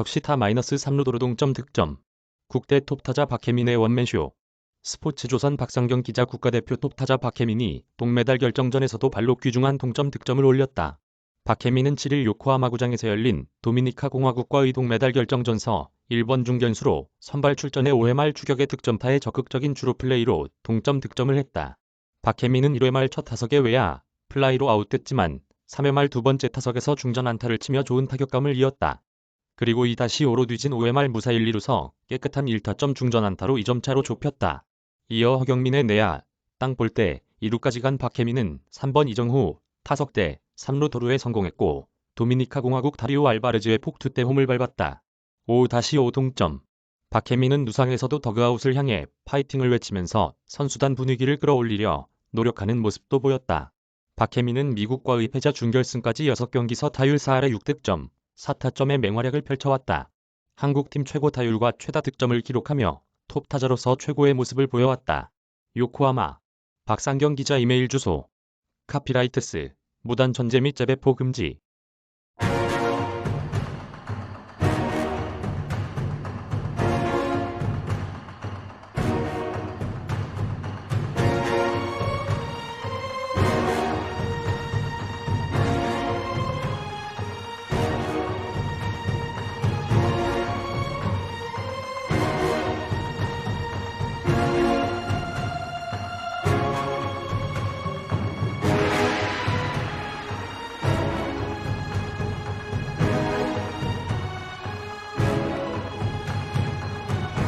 적시 타 마이너스 3루도로 동점 득점. 국대 톱타자 박혜민의 원맨쇼. 스포츠조선 박상경 기자 국가대표 톱타자 박혜민이 동메달 결정전에서도 발로 귀중한 동점 득점을 올렸다. 박혜민은 7일 요코하마구장에서 열린 도미니카 공화국과의 동메달 결정전서 1번 중견수로 선발 출전해 5회 말 추격의 득점타에 적극적인 주로 플레이로 동점 득점을 했다. 박혜민은 1회 말 첫 타석에 외야 플라이로 아웃됐지만 3회 말 두 번째 타석에서 중전 안타를 치며 좋은 타격감을 이었다. 그리고 2-5로 뒤진 5회 말 무사 1, 2루서 깨끗한 1타점 중전 안타로 2점 차로 좁혔다. 이어 허경민의 내야 땅 볼 때 2루까지 간 박혜민은 3번 이정후 타석 때 3루 도루에 성공했고 도미니카 공화국 다리오 알바레즈의 폭투 때 홈을 밟았다. 5-5 동점. 박혜민은 누상에서도 더그아웃을 향해 파이팅을 외치면서 선수단 분위기를 끌어올리려 노력하는 모습도 보였다. 박혜민은 미국과의 패자 준결승까지 6경기 서 타율 4할에 6득점, 4타점의 맹활약을 펼쳐왔다. 한국팀 최고 타율과 최다 득점을 기록하며 톱 타자로서 최고의 모습을 보여왔다. 요코하마 박상경 기자 이메일 주소 카피라이트스 무단 전제 및 재배포 금지